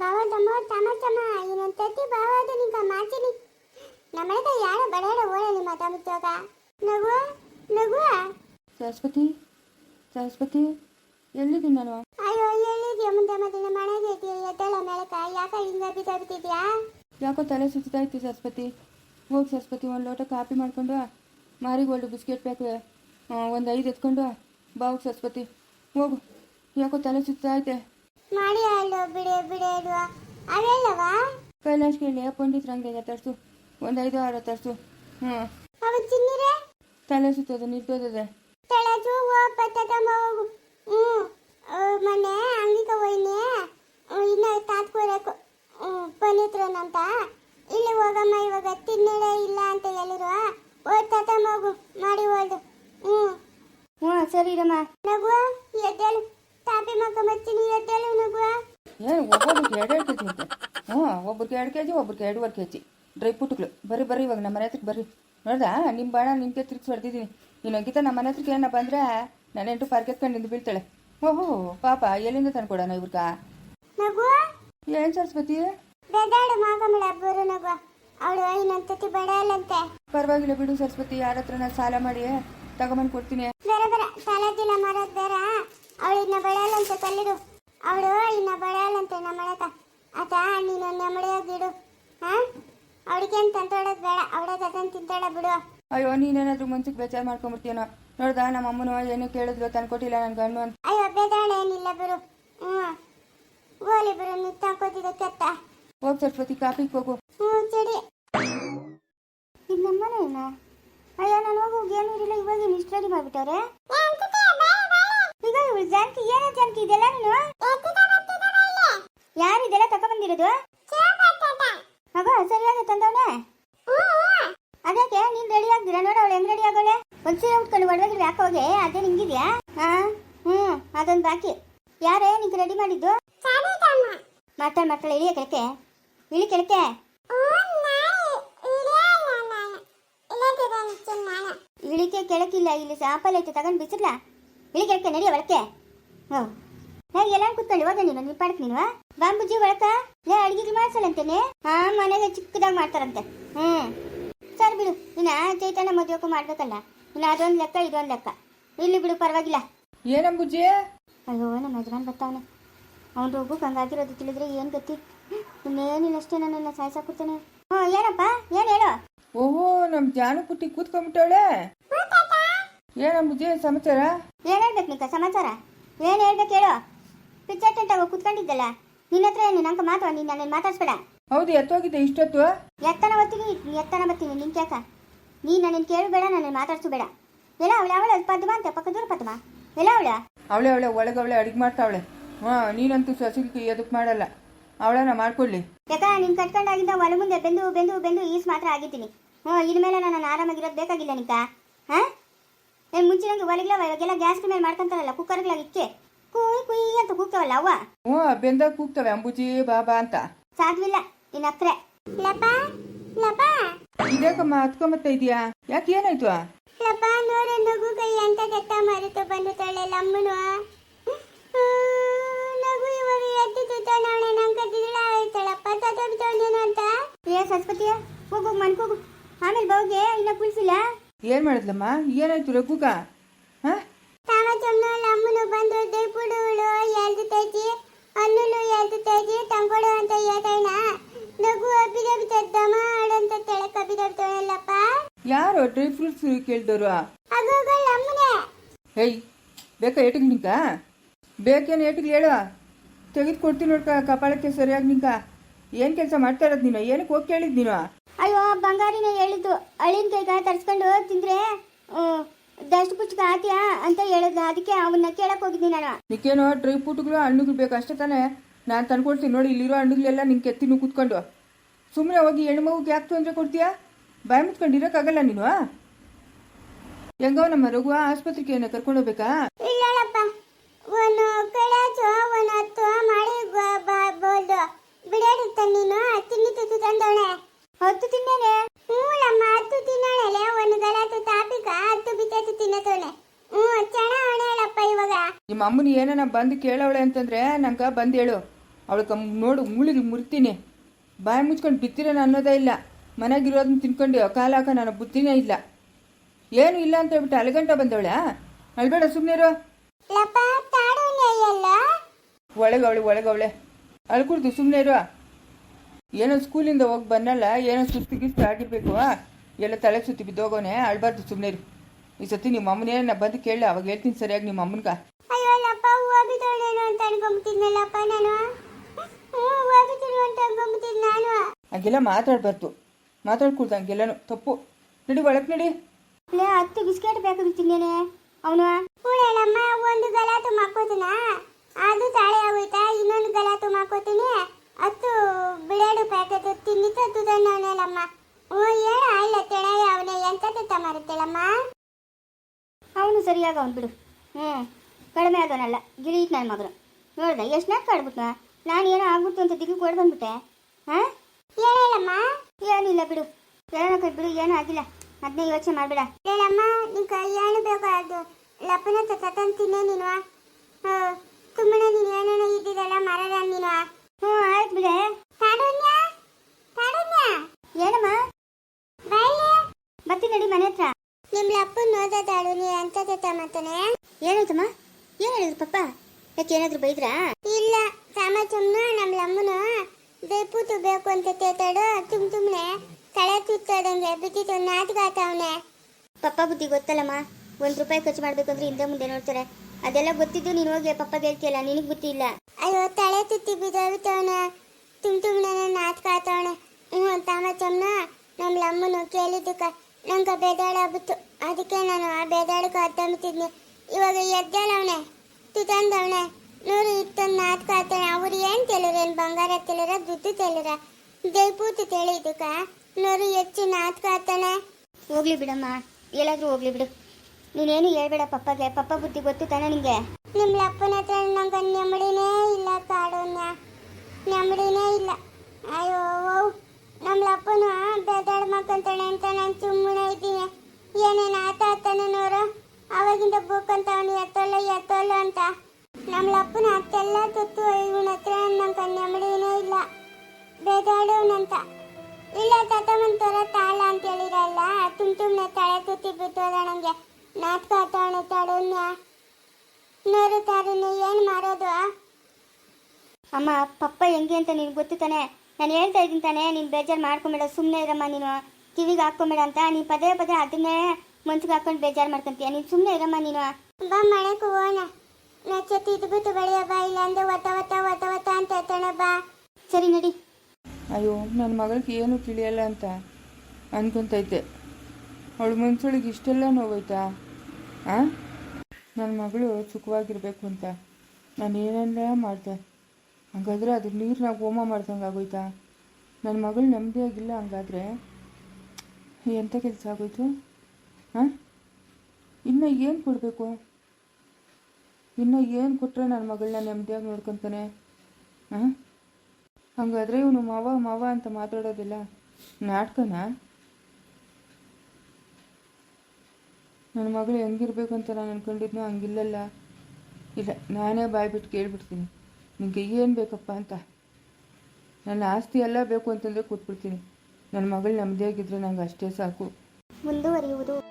ಬಾವದಮ್ಮ ತಮ್ಮ ತಮ್ಮ ಇನ್ನೊಂದು ತತ್ತಿ ಬಾವದು ನಿಂಗ ಮಾಚಿನಿ ನಮ್ಮನೆಗ ಯಾರ ಬಡಾಡ ಓಡಲಿ ಮಾತಾಡ್ತೋಗ ನಗುವ ನಗುವ. ಸರಸ್ವತಿ ಸರಸ್ವತಿ ಎಲ್ಲಿದ್ದೀನಿ ನಾನು? ಅಯ್ಯೋ ಎಲ್ಲಿದ್ಯಾ ಮುಂದೆ ಮತ್ತೆ ನಮ್ಮ ಮನೆಗೆ ಐತಿ ಎದ್ದಳ ಮೇಳಕ ಯಾಕ ಹಿಂಗ ಬಿದ್ದಾಡ್ತಿದ್ಯಾ ಯಾಕೋ ತಲೆ ಸುತ್ತಾ ಇತ್ತು ಸರಸ್ವತಿ. ಹೋಗಿ ಸರಸ್ವತಿ ಒಂದು ಲೋಟ ಕಾಪಿ ಮಾಡ್ಕೊಂಡು ಮಾರಿಗೋಲ್ಡ್ ಬಿಸ್ಕೆಟ್ ಬೇಕು ಒಂದು ಐದು ಎತ್ಕೊಂಡು ಬಾವು ಸರಸ್ವತಿ. ಹೋಗು. ಯಾಕೋ ತಲೆ ಸುತ್ತಾ ಐತೆ. ಮಾಡಿ ಅಲ್ಲೋ ಬಿಡೆ ಬಿಡೆ ಇಡುವ ಅವೆಲ್ಲವಾ? ಕೈಲಾಶ್ ಕೇಳಿ ಪಂಡಿತ್ ಒಂದೈದು ತರಿಸು. ಒಂದು ಐದು ಆರು ತರಿಸು. ಹ್ಞೂ. ಅವು ಚಿನ್ನಿರೆ ತಲೆ ಸುತ್ತೋದು ನಿಂತೋದದೆ ತಳಜು ಪತ್ತಮ್ಮ ಹೋಗು ಹ್ಞೂ. ಮೊನ್ನೆ ಅಂಗಡಿಗೆ ಹೋಯ್ನಿ. ಇನ್ನ ತಾತ್ಕೋರಕು ಪನಿತ್ರನಂತ ಇಲ್ಲಿ ಹೋಗಮ್ಮ ಇವಾಗ ತಿನ್ನಡೆ ಇಲ್ಲ ಅಂತ ಹೇಳಿರುವ ಓ ತಾತ ಮಗು ಮಾಡಿ ಹೋಲ್ದು ಹ್ಞೂ. ಹ್ಞೂ ಸರಿ ರಮ್ಮ ನಗುವ ಎದ್ದೇಳು. ತಾಪಿ ಮಕ್ಕ ಮಚ್ಚಿನಿ ಎದ್ದೇಳು ನಗುವ. ಏನು ಒಬ್ಬೊಬ್ರಿಗೆ ಎರಡು ಎರಡು ಕೆ ಜಿ ಅಂತೆ ಹ್ಞೂ ಒಬ್ರಿಗೆ ಎರಡು ಕೆ ಜಿ ಒಬ್ರಿಗೆ ಎರಡೂವರೆ ಕೆ ಜಿ ಡ್ರೈ ಫ್ರೂಟ್ಗಳು. ಬರ್ರಿ ಬರ್ರಿ ಇವಾಗ ನಮ್ಮ ಮನೆ ಹತ್ರಕ್ಕೆ ಬರ್ರಿ. ನೋಡ್ದಾ? ನಿಮ್ಮ ಬಾಣ ನಿಮಗೆ ತಿರುಗಿಸಿ ಹೊಡೆದಿದ್ದೀನಿ. ನೀನು ಗೀತಾ ನಮ್ಮ ಮನೆ ಹತ್ರಕ್ಕೆ ಏನಪ್ಪ ಬಂದರೆ ನಾನು ಎಂಟು ಪಾರ್ಕ್ ಎತ್ಕೊಂಡು ನಿಂದು ಬೀಳ್ತಾಳೆ. ಓಹೋ ಪಾಪ ಎಲ್ಲಿಂದ ತಂದ್ಕೊಡೋಣ ಇವ್ರಗ? ಏನು ಸರಸ್ವತಿ? ಪರವಾಗಿಲ್ಲ ಬಿಡು ಸರಸ್ವತಿ ಯಾರ ಹತ್ರ ನಾನು ಸಾಲ ಮಾಡಿ ತಗೊಂಬಂದು ಕೊಡ್ತೀನಿ. ಬೇರೆ ಬೇರೆ ತಲೆದಿಲ್ಲ ಮರದ ಬೇಡ ಅವಳು ಇನ್ನ ಬೆಳೆಯಲ್ಲಂತೆ ಕಲ್ಲಿಡು. ಅವಳು ಇನ್ನ ಬೆಳೆಯಲ್ಲಂತೆ ನಮ್ಮ ಮನೆಕ ಆತ ನೀನು ನೆಮ್ಮಡಿಯಾಗಿಡು ಹಾ? ಅವಳಿಗೆ ಅಂತ ತಂತಾಡೋದು ಬೇಡ ಅವಳ ಅದನ್ನು ತಿಂತಾಳ ಬಿಡು. ಅಯ್ಯೋ ನೀನೇನಾದ್ರೂ ಮನ್ಸಿಗೆ ಬೇಜಾರು ಮಾಡ್ಕೊಂಬಿಡ್ತೀನೋ ನೋಡ್ದ ನಮ್ಮ ಅಮ್ಮನೂ ಏನು ಕೇಳಿದ್ಲು ತಂದ್ಕೊಟ್ಟಿಲ್ಲ ನನ್ನ ಗಂಡು ಅಂತ. ಅಯ್ಯೋ ಬೇದಾಳ ಏನಿಲ್ಲ ಬಿಡು. ಹ್ಞೂ. ಗೋಲಿ ಬಿಡು ನಿಂತಾಕೋತಿದ್ದ ಕೆತ್ತ ಹೋಗಿ ಸರಸ್ವತಿ ಕಾಫಿ ಹೋಗು. ಹ್ಞೂ ಚಡಿ. ಇದು ಇಲ್ಲ ಅಯ್ಯೋ ನಾನು ಹೋಗಿ ಏನು ಇರಲಿಲ್ಲ ಇವಾಗ ಏನು ಇಷ್ಟು ರೆಡಿ ಮಾಡಿಬಿಟ್ಟವ್ರೆ? ಈಗ ಜಾನಕಿ ಏನ ಜಾನಕಿ ಇದೆಲ್ಲ ನೀನು? ಯಾರು ಇದೆಲ್ಲ ತಗೊಂಬಂದಿರೋದು ಮಗ, ಸರಿಯಾಗಿ ತಂದವನೆ? ಅದಕ್ಕೆ ನೀನ್ ರೆಡಿ ಆಗ್ದಿರಾ? ನೋಡ ಅವಳು ಹೆಂಗ್ ರೆಡಿ ಆಗೋಳೆ. ಒಂದ್ ಸೀರೆ ಉಟ್ಕೊಂಡು ಒಡವೆಗಳು ಯಾಕೆ ಹೋಗಿ? ಅದೇ ನಿಂಗಿದ್ಯಾ? ಹಾ? ಹ್ಮ್, ಅದೊಂದು ಬಾಕಿ. ಯಾರೇ ನಿಂಗೆ ರೆಡಿ ಮಾಡಿದ್ದು? ಮಾತಾಡ ಮಕ್ಕಳು, ಇಳಿಯ ಕೆಳಕ್ಕೆ. ಇಳಿ ಕೆಳಕ್ಕೆ. ಇಳಿಕೆ ಕೆಳಕಿಲ್ಲ, ಇಲ್ಲಿ ಸಾಪಲ್ ಐತೆ, ತಗೊಂಡ್ ಬಿಸಿರ್ಲಾ ಇಳಿ ಕೆಳಕ್ಕೆ ನಡಿಯ ಒಳಕ್ಕೆ? ಹ್ಞೂ ನಾನು ಎಲ್ಲ ಕೂತ್ಕೊಂಡು ಹೋದ ನೀನು ನೀನು ಪಾಡಕ್ ನೀನು ಬಾಂಬುಜಿ ಒಳಕ? ಏ ಅಡಿಗೆ ಮಾಡ್ಸಲ್ಲಂತೇನೆ ಹಾ ಮನೆಗೆ ಚಿಕ್ಕದಾಗಿ ಮಾಡ್ತಾರಂತೆ. ಹ್ಮ್. ಸರಿ ಬಿಡು ಇನ್ನ ಚೈತನ್ಯ ಮದುವೆಗೂ ಮಾಡ್ಬೇಕಲ್ಲ. ಇನ್ನು ಅದೊಂದು ಲೆಕ್ಕ ಇದೊಂದು ಲೆಕ್ಕ. ಇಲ್ಲಿ ಬಿಡು ಪರವಾಗಿಲ್ಲ. ಏನಂಬುಜಿ ಅಯ್ಯೋ ನಮ್ಮ ಯಜಮಾನ್ ಬರ್ತಾವನೆ. ಅವನು ಹೋಗು ಹಂಗಾಗಿರೋದು ತಿಳಿದ್ರೆ ಏನು ಗತಿ? ಇನ್ನೇನಿಲ್ಲ ಅಷ್ಟೇ ನನ್ನನ್ನು ಸಾಯಿಸಾಕ್ಬಿಡ್ತಾನೆ ಹ್ಞೂ ಏನಪ್ಪ? ಏನು ಹೇಳು? ಓಹೋ ನಮ್ಮ ಜಾನು ಪುಟ್ಟಿ ಕೂತ್ಕೊಂಡ್ಬಿಟ್ಟವಳೆ. ಏನಂಬುಜಿ ಸಮಾಚಾರ? ಏನ್ ಹೇಳ್ಬೇಕು ನಿಕ ಸಮಾಚಾರ? ಏನು ಹೇಳ್ಬೇಕು ಹೇಳು ಪಿಕ್ಚರ್ ಟೆಂಟಾಗ ಕೂತ್ಕೊಂಡಿದ್ದಲ್ಲ? ನಿನ್ನ ಹತ್ರ ಏನು ನಂಗೆ ಮಾತು ನೀನು ನನ್ನ ಮಾತಾಡ್ಸ್ಬೇಡ. ಹೌದು ಎತ್ತೋಗಿದ್ದೆ ಇಷ್ಟೊತ್ತು. ಎತ್ತನ ಬರ್ತೀನಿ ಎತ್ತನ ಬರ್ತೀನಿ ನಿನ್ ಕೇಕ. ನೀ ನನ್ನ ಕೇಳಬೇಡ ನನ್ನ ಮಾತಾಡ್ಸು ಬೇಡ ಎಲ್ಲ ಅವಳ ಅವಳ ಪದ್ಮ ಅಂತ ಪಕ್ಕದೂರ ಪದ್ಮ ಎಲ್ಲ ಅವಳ? ಅವಳೆ ಅವಳೆ ಒಳಗವಳೆ ಅಡಿಗೆ ಮಾಡ್ತಾವಳೆ. ಹಾ ನೀನಂತೂ ಸಸಿಗೆ ಎದಕ್ ಮಾಡಲ್ಲ. ಅವಳನ್ನ ಮಾಡ್ಕೊಳ್ಳಿ. ಯಾಕ ನಿನ್ ಕಟ್ಕೊಂಡಾಗಿಂದ ಒಳ ಮುಂದೆ ಬೆಂದು ಬೆಂದು ಬೆಂದು ಈಸ್ ಮಾತ್ರ ಆಗಿದ್ದೀನಿ. ಹ್ಞೂ ಇನ್ಮೇಲೆ ನಾನು ಆರಾಮಾಗಿರೋದು ಬೇಕಾಗಿಲ್ಲ ನಿಂಕ ಹಾ? ಮುಂಚಿನಂಗೆ ಒಳಗಿಲ್ಲ ಇವಾಗೆಲ್ಲ ಗ್ಯಾಸ್ ಮೇಲೆ ಮಾಡ್ಕೊಂತಾರಲ್ಲ ಕುಕ್ಕರ್ಗಳಾಗ ಇಕ್ಕೆ. ಕುಯ್ ಕುಯ್ ಅಂತ ಕೂಗ್ತಾವಲ್ಲ ಅವ್ವ. ಹ್ಞೂ ಬೆಂದಾಗ ಕೂಗ್ತವೆ ಅಂಬುಜಿ ಬಾಬಾ ಅಂತ. ಸಾಧ್ವಿಲ್ಲ ನಿನ್ನ ಅಕ್ರೆ ಲಪ ಲಪ ಇದೇಕಮ್ಮ ಹತ್ಕೊಂಬತ್ತಾ ಇದೆಯಾ? ಯಾಕೆ ಏನಾಯ್ತು? ಲಪ ನೋಡ ನಗು ಕೈ ಅಂತ ಕೆಟ್ಟ ಮರೆತು ಬಂದು ತಳ್ಳೆ ಲಮ್ಮನು. ನಗು ಇವಾಗ ಎದ್ದು ನಾಳೆ ನಂಗೆ ಕಟ್ಟಿದಿಳ ಆಯ್ತಳಪ್ಪ ತತ್ತೊಡ್ತವನೇನು ಅಂತ. ಏ ಸರಸ್ವತಿಯ ಮನ್ ಮನ್ಕೋಗು. ಆಮೇಲೆ ಬೌಗೆ ಇನ್ನ ಕುಳಿಸಿಲ್ಲ? ಏನು ಮಾಡಿದ್ಲಮ್ಮ? ಏನಾಯ್ತು ರಘುಗ? ಹಾಂ? ಯಾರು? Dry fruits ಕೇಳ್ದವ್ರು? ಹೇಯ್ ಬೇಕಾ ಏಟಿಗೆ ನಿಂಕ ಬೇಕೇನು ಏಟಿಗೆ ಹೇಳು? ತೆಗೆದು ಕೊಡ್ತೀನಿ ನೋಡ್ಕ ಕಪಾಳಕ್ಕೆ ಸರಿಯಾಗಿ ನಿಂಕ ಏನು ಕೆಲಸ ಮಾಡ್ತಾ ಇರೋದು ನೀನು? ಏನಕ್ಕೆ ಹೋಗಿ ಕೇಳಿದ್ ನೀನು? ಅಯ್ಯೋ ಬಂಗಾರಿನ ಹೇಳಿದ್ದು. ಅಳಿನ ಕೈಗ ತರ್ಸ್ಕೊಂಡು ತಿಂದ್ರೆ ದಷ್ಟು ಪುಚ್ಚಕ ಹಾಕ್ಯಾ ಅಂತ ಹೇಳಿದ್ಲು. ಅದಕ್ಕೆ ಅವನ್ನ ಕೇಳಕ್ ಹೋಗಿದ್ದೀನಿ ನಾನು. ನಿಕ್ಕೇನೋ ಡ್ರೈ ಫ್ರೂಟ್ಗಳು ಹಣ್ಣುಗಳು ಬೇಕು ಅಷ್ಟೇ ತಾನೇ. ನಾನು ತಂದ್ಕೊಡ್ತೀನಿ ನೋಡಿ ಇಲ್ಲಿರೋ ಹಣ್ಣುಗಳೆಲ್ಲ ನಿಂಗೆ ಎತ್ತಿನೂ ಕೂತ್ಕೊಂಡು. ಸುಮ್ಮನೆ ಹೋಗಿ ಹೆಣ್ಣು ಮಗುಗೆ ಯಾಕೆ ತೊಂದರೆ ಕೊಡ್ತೀಯಾ? ಬಾಯಿ ಮುಚ್ಕೊಂಡು ಇರೋಕ್ಕಾಗಲ್ಲ ನೀನು ಹೆಂಗೋ ನಮ್ಮ ರಘುವ ಆಸ್ಪತ್ರೆಗೆ ಏನೋ ಕರ್ಕೊಂಡು ಹೋಗ್ಬೇಕಾ? ಇಲ್ಲಪ್ಪ. ಒಂದು ಹತ್ತು ಮಾಡಿ ಗೊ- ಬ- ಬೋದು ಬಿಡಾಡಿತ್ತ ನೀನು ತಿನ್ನಿ ತುತ್ತು ತಂದವಳೆ ಹತ್ತು ತಿನ್ನೇನೆ ಹ್ಞೂಲಮ್ಮ ಹತ್ತು ತಿನ್ನೋಳೆ ಒಂದು ಗಲಾತು ತಾಪಿಕ ಹತ್ತು ಬಿತ್ತತ್ತು ತಿನ್ನತವಳೆ ಹ್ಞೂ ಚೆನ್ನ ಅವಳೇಳಪ್ಪ ಇವಾಗ ನಿಮ್ಮ ಅಮ್ಮನ ಏನಾನ ಬಂದು ಕೇಳವಳೆ ಅಂತಂದ್ರೆ ನಂಗೆ ಬಂದು ಹೇಳು. ಅವಳು ನೋಡು ಮುಳುಗಿ ಮುರಿತೀನಿ. ಬಾಯಿ ಮುಚ್ಕೊಂಡು ಬಿತ್ತಿರೋನು ಅನ್ನೋದೇ ಇಲ್ಲ. ಮನೆಗಿರೋದನ್ನ ತಿನ್ಕೊಂಡು ಕಾಲ ಹಾಕ ನಾನು ಬುದ್ಧಿನೇ ಇಲ್ಲ. ಏನು ಇಲ್ಲ ಅಂತ ಹೇಳ್ಬಿಟ್ಟು ಅಲಗಂಟ ಬಂದವಳ ಅಳ್ಬೇಡ ಸುಮ್ಮನಿರು ಒಳಗವಳೆ ಒಳಗವಳೆ ಅಳ್ಕುಡ್ದು ಸುಮ್ಮನೆ ಇರು. ಏನೋ ಸ್ಕೂಲಿಂದ ಹೋಗಿ ಬನ್ನಲ್ಲ ಏನೋ ಸುಸ್ತು ಗಿಸ್ತು ಆಗಿರ್ಬೇಕು ಎಲ್ಲ ತಲೆ ಸುತ್ತಿ ಬಿದ್ದೋಗೋನೆ ಅಳ್ಬಾರ್ದು ಸುಮ್ಮನೆ ಇರು. ಈ ಸತಿ ನಿಮ್ಮ ಅಮ್ಮನೇನ ಬಂದು ಕೇಳ ಅವಾಗ ಹೇಳ್ತೀನಿ ಸರಿಯಾಗಿ ನಿಮ್ಮ ಅಮ್ಮನ್ಗ. ಹೋಗಿದ್ದವಳೇನು ಅಂತ ಅನ್ಕೊಂಬಿಟ್ಟಿದ್ನಲ್ಲಪ್ಪ ನಾನು. ಹ್ಞೂ ಹೋಗಿದ್ದೀನಿ ಅಂತ ಅನ್ಕೊಂಬಿಟ್ಟಿದ್ ನಾನು. ಹಂಗೆಲ್ಲ ಮಾತಾಡ್ಬಾರ್ದು. ಹಂಗೆಲ್ಲನು ತಪ್ಪು. ನಡಿ ಒಳಗೆ ನಡಿ. ಲೇ ಹತ್ತು ಬಿಸ್ಕೆಟ್ ಬೇಕಾಗಿತ್ತೀನೇನೆ ಅವನು ಕೂಡಲಮ್ಮ ಒಂದು ಗಲಾಟು ಮಾಡ್ಕೋತೀನ. ಅದು ತಾಳೆ ಆಗೋಯ್ತಾ? ಇನ್ನೊಂದು ಗಲಾಟು ಮಾಡ್ಕೋತೀನಿ. ಹತ್ತು ಬಿಡಾಡು ಪ್ಯಾಕೆಟ್ ತಿನ್ನಿ ತತ್ತುದಣ್ಣವನೇಲಮ್ಮ ಓ ಏನ ಇಲ್ಲ ತೆಣಯ ಅವನೇ ಎಂತ ತಿತ್ತ ಮಾರುತ್ತೇಳಮ್ಮ ಅವನು ಸರಿಯಾಗ ಅವನು ಬಿಡು. ಹ್ಞೂ ಕಡಿಮೆ ಆದವನಲ್ಲ ಗಿರೀಟ್ ನನ್ನ ಮಗನು ನೋಡಿದೆ ಎಷ್ಟು ನಾಲ್ಕು ಆಡ್ಬಿಟ್ನ? ನಾನು ಏನೋ ಆಗ್ಬಿಟ್ಟು ಅಂತ ದಿಗ್ಗಿ ಕೊಡ್ ಬಂದ್ಬಿಟ್ಟೆ. ಹಾಂ ಹೇಳಮ್ಮ ಏನಿಲ್ಲ ಬಿಡು. ಏನೋ ಕೈ ಬಿಡು ಏನೂ ಆಗಿಲ್ಲ. ಅದನ್ನೇ ಯೋಚನೆ ಮಾಡಬೇಡ. ಹೇಳಮ್ಮ ನಿನ್ ಕೈ ಏನು ಬೇಕು ಅದು ಲಪ್ಪನ ತಿನ್ನೇ ನೀನು ತುಂಬನೇ ನೀನು ಏನೇನೋ ಇದ್ದಿದ್ದಲ್ಲ ಮರದ ನೀನು ಹ್ಞೂ ಆಯ್ತು ಬಿಡೆ. ತಾಡುನ್ಯ ತಾಡುನ್ಯ. ಏನಮ್ಮ? ಬಾಯ್ಲೆ. ಬರ್ತೀನಿ ನಡಿ ಮನೆ ಹತ್ರ. ನಿಮ್ ಲಪ್ಪನ್ ನೋದ ತಾಡುನಿ ಅಂತ ತಮ್ಮತನೆ. ಏನಾಯ್ತಮ್ಮ? ಏನ್ ಹೇಳಿದ್ರು ಪಪ್ಪ? ಯಾಕೆ ಏನಾದ್ರು ಬೈದ್ರಾ? ಇಲ್ಲ ಸಾಮಚಮ್ನ ನಮ್ ಲಮ್ಮನ ಬೇಪೂತು ಬೇಕು ಅಂತ ತೇತಾಡು ತುಮ್ ತುಮ್ನೆ ತಲೆ ತುತ್ತಾದಂಗೆ ಬಿದ್ದಿತ್ತು ನಾಟಕ ಆತವನೆ ಪಪ್ಪ ಬುದ್ಧಿ ಗೊತ್ತಲ್ಲಮ್ಮ? ಒಂದ್ ರೂಪಾಯಿ ಖರ್ಚು ಮಾಡ್ಬೇಕಂದ್ರೆ ಹಿಂದೆ ಮುಂದೆ ನೋಡ್ತಾರೆ. ಅದೆಲ್ಲ ಗೊತ್ತಿದ್ದು ನೀನು ಹೋಗಿ ಪಪ್ಪ ಹೇಳ್ತೀಯಲ್ಲ ನಿನಗ್ ಬುದ್ಧಿ ಇಲ್ಲ. ಅಯ್ಯೋ ತಳೆ ತುತ್ತಿ ಬಿದ್ದೋಗ್ತವನೆ ತುಮ್ ತುಮ್ನೆ ನಾಟಕ ಆತವನೆ ಹ್ಞೂ ತಾಮಚಮ್ನ ನಮ್ ಲಮ್ಮನು ಕೇಳಿದ್ದಕ್ಕ ನಂಗೆ ಬೇದಾಳ ಬಿತ್ತು ಅದಕ್ಕೆ ನಾನು ಆ ಬೇದಾಳಕ್ಕೆ ಅರ್ಥಂಬಿಟ್ಟಿದ್ನಿ ಇವಾಗ ಎದ್ದೇಳವನೆ ತುತಂದವನೆ ನೂರು ಇತ್ತೊಂದು ನಾಟಕ ಆತಾನೆ ಅವ್ರು ಏನು ತಿಳಿರ ಏನು ಬಂಗಾರ ತೆಲುರ ದುಡ್ಡು ತೆಲುರ ದಯಪೂತು ತಿಳಿದಕ್ಕ ನೂರು ಹೆಚ್ಚು ನಾಟಕ ಆತಾನೆ ಹೋಗ್ಲಿ ಬಿಡಮ್ಮ. ಎಲ್ಲಾದ್ರೂ ಹೋಗ್ಲಿ ಬಿಡು. ನೀನೇನು ಹೇಳ್ಬೇಡ ಪಪ್ಪಗೆ. ಪಪ್ಪ ಬುದ್ಧಿ ಗೊತ್ತು ತಾನೆ ನಿಂಗೆ. ನಿಮ್ಮ ಅಪ್ಪನ ಹತ್ರ ನಂಗೆ ನೆಮ್ಮಡಿನೇ ಇಲ್ಲ ಕಾಡೋನ್ಯ. ನೆಮ್ಮಡಿನೇ ಇಲ್ಲ. ಅಯ್ಯೋ ನಮ್ಮ ಅಪ್ಪನ ಮಕ್ಕಳ ಮಕ್ಕಂತಾನೆ ಅಂತ ನಾನು ಸುಮ್ಮನೆ ಇದ್ದೀನಿ. ಏನೇನು ಆತ ಆತಾನೆ ನೋರು ಅವಾಗಿಂದ ಬೋಕಂತ ಅವನು ಎತ್ತೋಲ್ಲ ಎತ್ತೋಲ್ಲ ಅಂತ. ನಮ್ಮ ಅಪ್ಪನ ಅತ್ತೆಲ್ಲ ತುತ್ತು ಇವನ ಹತ್ರ ನಮ್ಮ ನೆಮ್ಮದಿನೇ ಇಲ್ಲ. ಬೇದಾಡೋನಂತ ಇಲ್ಲ ತತ್ತಮಂತರ ತಾಳ ಅಂತ ಹೇಳಿರಲ್ಲ ತುಮ್ ತುಮ್ನೆ ತಾಳೆ ತುತ್ತಿ ಬಿತ್ತೋದ ನಂಗೆ. ನಾಟಕ ಆತವಣೆ ತಡೋನ್ಯ ನೋಡು ತಾರುಣ್ಯ ಏನು ಮಾಡೋದು? ಅಮ್ಮ, ಪಪ್ಪ ಹೆಂಗೆ ಅಂತ ನಿನ್ಗೆ ಗೊತ್ತು ತಾನೆ? ನಾನು ಹೇಳ್ತಾ ಇದ್ದೀನಿ ತಾನೆ, ನೀನು ಬೇಜಾರು ಮಾಡ್ಕೊಂಬೇಡ ಸುಮ್ಮನೆ ಇರಮ್ಮ ನೀನು. ಕಿವಿಗೆ ಹಾಕ್ಕೊಂಬೇಡ ಅಂತ, ನೀನು ಪದೇ ಪದೇ ಅದನ್ನೇ ಮನ್ಸಿಗೆ ಹಾಕೊಂಡು ಬೇಜಾರು ಮಾಡ್ಕೊಂತೀಯ? ನೀನು ಸುಮ್ಮನೆ ಇರಮ್ಮ ನೀನು. ಬಾ ಮಳೆ ಹೋಗೋಣ ನಚ್ಚತಿ ಇದ್ಬಿಟ್ಟು ಬೆಳೆಯ ಬಾ ಇಲ್ಲ ಅಂದ್ರೆ ಒತ್ತ ಒತ್ತ ಒತ್ತ ಒತ್ತ ಅಂತ ಬಾ. ಸರಿ ನಡಿ. ಅಯ್ಯೋ ನನ್ನ ಮಗಳಿಗೆ ಏನು ತಿಳಿಯಲ್ಲ ಅಂತ ಅನ್ಕೊಂತೈತೆ. ಅವಳ ಮನ್ಸೊಳಗೆ ಇಷ್ಟೆಲ್ಲ ನೋವಾಯ್ತಾ? ಆ? ನನ್ನ ಮಗಳು ಸುಖವಾಗಿರ್ಬೇಕು ಅಂತ. ನಾನು ಏನೆಲ್ಲ ಮಾಡಿದೆ? ಹಂಗಾದ್ರೆ ನೀರು ನಾವು ಹೋಮ ಮಾಡ್ದಂಗೆ ಆಗೋಯ್ತಾ? ನನ್ನ ಮಗಳು ನೆಮ್ಮದಿಯಾಗಿಲ್ಲ ಹಂಗಾದ್ರೆ? ಎಂಥ ಕೆಲಸ ಆಗೋಯ್ತು? ಹಾಂ? ಇನ್ನು ಏನು ಕೊಡಬೇಕು? ಇನ್ನು ಏನು ಕೊಟ್ಟರೆ ನನ್ನ ಮಗಳನ್ನ ನೆಮ್ಮದಿಯಾಗಿ ನೋಡ್ಕೊತಾನೆ? ಹಾಂ? ಹಂಗಾದ್ರೆ ಇವನು ಮಾವ ಮಾವ ಅಂತ ಮಾತಾಡೋದಿಲ್ಲ. ನಾಟಕನಾ? ನನ್ನ ಮಗಳು ಹೆಂಗಿರ್ಬೇಕು ಅಂತ ನಾನು ಅನ್ಕೊಂಡಿದ್ನೋ ಹಂಗಿಲ್ಲಲ್ಲ. ಇಲ್ಲ, ನಾನೇ ಬಾಯ್ಬಿಟ್ಟು ಕೇಳ್ಬಿಡ್ತೀನಿ. ನಿಮಗೆ ಏನು ಬೇಕಪ್ಪ ಅಂತ. ನನ್ನ ಆಸ್ತಿ ಎಲ್ಲ ಬೇಕು ಅಂತಂದರೆ ಕೂತ್ಬಿಡ್ತೀನಿ ನನ್ನ ಮಗಳು ನೆಮ್ಮದಿಯಾಗಿದ್ರೆ ನಂಗೆ ಅಷ್ಟೇ ಸಾಕು. ಮುಂದುವರಿಯುವುದು.